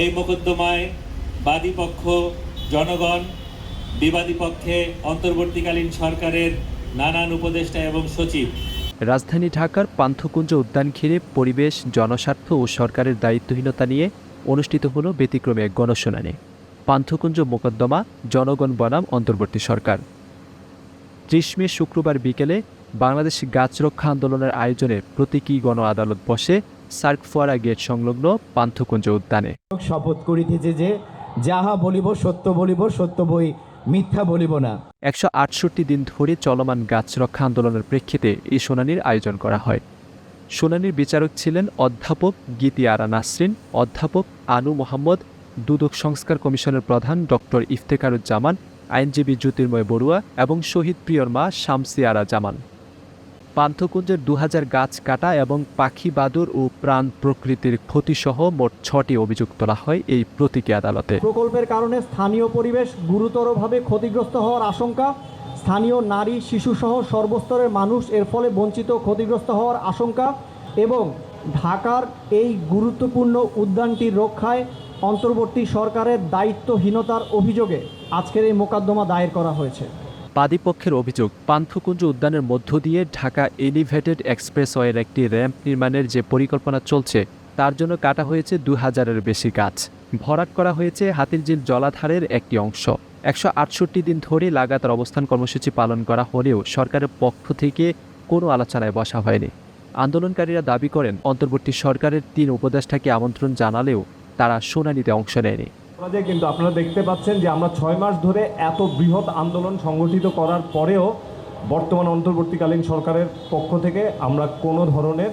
এই মোকদ্দমায় বাদী পক্ষ জনগণ, বিবাদী পক্ষে অন্তর্বর্তীকালীন সরকারের নানান উপদেষ্টা এবং সচিব। রাজধানী ঢাকার পান্থকুঞ্জ উদ্যান ঘিরে পরিবেশ, জনস্বার্থ ও সরকারের দায়িত্বহীনতা নিয়ে অনুষ্ঠিত হল ব্যতিক্রমে এক গণশুনানি। পান্থকুঞ্জ মোকদ্দমা, জনগণ বনাম, অন্তর্বর্তী সরকার। ত্রিশ মে শুক্রবার বিকেলে বাংলাদেশ গাছ রক্ষা আন্দোলনের আয়োজনে প্রতীকী গণ আদালত বসে সার্ক ফোয়ারা গেট সংলগ্ন পান্থকুঞ্জ উদ্যানে। শপথ করিতেছে যে যাহা বলিব সত্য বলিব সত্য বই মিথ্যা বলিব না। একশো আটষট্টি দিন ধরে চলমান গাছ রক্ষা আন্দোলনের প্রেক্ষিতে এই শুনানির আয়োজন করা হয়। শুনানির বিচারক ছিলেন অধ্যাপক গীতি আরা নাসরিন অধ্যাপক আনু মোহাম্মদ দুদক সংস্কার কমিশনের প্রধান ডক্টর ইফতেকারুজ্জামান আইনজীবী জ্যোতির্ময় বড়ুয়া এবং শহীদ প্রিয়র মা শামসি আরা জামান। পান্থকুঞ্জের দু হাজার গাছ কাটা এবং পাখি বাদুর ও প্রাণ প্রকৃতির ক্ষতিসহ মোট ছটি অভিযোগ তোলা হয় এই প্রতীকী আদালতে। প্রকল্পের কারণে স্থানীয় পরিবেশ গুরুতরভাবে ক্ষতিগ্রস্ত হওয়ার আশঙ্কা। স্থানীয় নারী, শিশুসহ সর্বস্তরের মানুষ এর ফলে বঞ্চিত, ক্ষতিগ্রস্ত হওয়ার আশঙ্কা এবং ঢাকার এই গুরুত্বপূর্ণ উদ্যানটির রক্ষায় অন্তর্বর্তী সরকারের দায়িত্বহীনতার অভিযোগে আজকের এই মোকদ্দমা দায়ের করা হয়েছে। বাদীপক্ষের অভিযোগ, পান্থকুঞ্জ উদ্যানের মধ্য দিয়ে ঢাকা এলিভেটেড এক্সপ্রেসওয়ের একটি র্যাম্প নির্মাণের যে পরিকল্পনা চলছে, তার জন্য কাটা হয়েছে দু হাজারের বেশি গাছ। ভরাট করা হয়েছে হাতিরঝিল জলাধারের একটি অংশ। একশো আটষট্টি দিন ধরে লাগাতার অবস্থান কর্মসূচি পালন করা হলেও সরকারের পক্ষ থেকে কোনো আলোচনায় বসা হয়নি। আন্দোলনকারীরা দাবি করেন, অন্তর্বর্তী সরকারের তিন উপদেষ্টাকে আমন্ত্রণ জানালেও তারা শুনানিতে অংশ নেয়নি। যে কিন্তু আপনারা দেখতে পাচ্ছেন যে আমরা ছয় মাস ধরে এত বৃহৎ আন্দোলন সংগঠিত করার পরেও বর্তমান অন্তর্বর্তীকালীন সরকারের পক্ষ থেকে আমরা কোনো ধরনের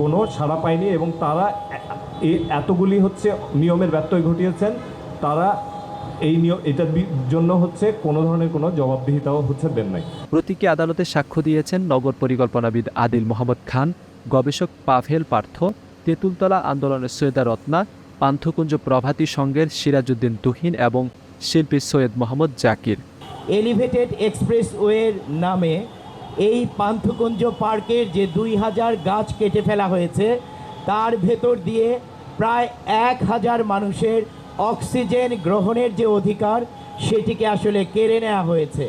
কোনো সাড়া পাইনি এবং তারা এতগুলি হচ্ছে নিয়মের ব্যত্যয় ঘটিয়েছেন। তারা এই নিয়ম এটার জন্য হচ্ছে কোনো ধরনের কোনো জবাবদিহিতাও হচ্ছে দেন নাই। প্রতীকী আদালতে সাক্ষ্য দিয়েছেন নগর পরিকল্পনাবিদ আদিল মোহাম্মদ খান, গবেষক পাভেল পার্থ, তেঁতুলতলা আন্দোলনের সৈয়দা রত্না পান্থকুঞ্জ প্রভাতী সংঘের সিরাজউদ্দিন তুহিন এবং শিল্পী সৈয়দ মোহাম্মদ জাকির। এলিভেটেড এক্সপ্রেসওয়ের নামে এই পান্থকুঞ্জ পার্কের যে দুই হাজার গাছ কেটে ফেলা হয়েছে তার ভেতর দিয়ে প্রায় এক হাজার মানুষের অক্সিজেন গ্রহণের যে অধিকার সেটিকে আসলে কেড়ে নেওয়া হয়েছে।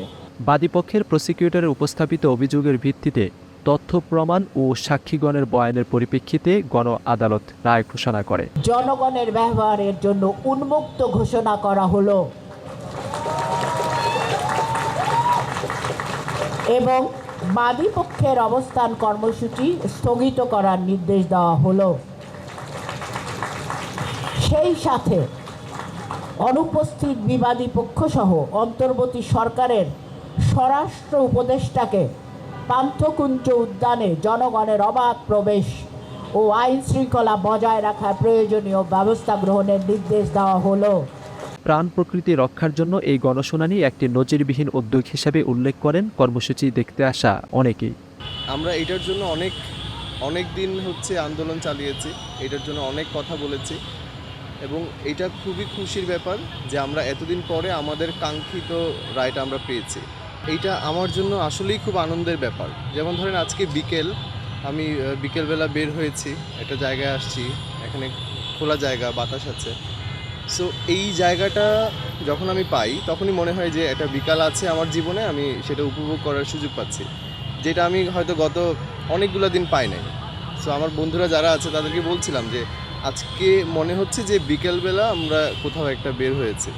বাদীপক্ষের প্রসিকিউটরের উপস্থাপিত অভিযোগের ভিত্তিতে তথ্য প্রমাণ ও সাক্ষীগণের বয়ানের পরিপ্রেক্ষিতে গণ আদালত রায় ঘোষণা করে। জনগণের ব্যবহারের জন্য উন্মুক্ত ঘোষণা করা হলো। এবং বাদী পক্ষের অবস্থান কর্মসূচি স্থগিত করার নির্দেশ দেওয়া হলো। সেই সাথে অনুপস্থিত বিবাদী পক্ষসহ অন্তর্বর্তী সরকারের স্বরাষ্ট্র উপদেষ্টাকে পান্থকুঞ্জ উদ্যানে জনগণের অবাধ প্রবেশ ও আইন শৃঙ্খলা বজায় রাখার প্রয়োজনীয় ব্যবস্থা গ্রহণের নির্দেশ দেওয়া হলো। প্রাণ প্রকৃতি রক্ষার জন্য এই গণশুনানি একটি নজিরবিহীন উদ্যোগ হিসেবে উল্লেখ করেন কর্মসূচি দেখতে আসা অনেকেই। আমরা এটার জন্য অনেক অনেক দিন হচ্ছে আন্দোলন চালিয়েছি এটার জন্য অনেক কথা বলেছি এবং এটা খুবই খুশির ব্যাপার যে আমরা এতদিন পরে আমাদের কাঙ্ক্ষিত রায়টা আমরা পেয়েছি। এইটা আমার জন্য আসলেই খুব আনন্দের ব্যাপার। যেমন ধরেন আজকে বিকেল, আমি বিকেলবেলা বের হয়েছি, একটা জায়গায় আসছি, এখানে খোলা জায়গা, বাতাস আছে। সো এই জায়গাটা যখন আমি পাই, তখনই মনে হয় যে একটা বিকাল আছে আমার জীবনে, আমি সেটা উপভোগ করার সুযোগ পাচ্ছি। যেটা আমি হয়তো গত অনেকগুলো দিন পাই নাই। সো আমার বন্ধুরা যারা আছে, তাদেরকে বলছিলাম যে, আজকে মনে হচ্ছে যে বিকেলবেলা আমরা কোথাও একটা বের হয়েছে।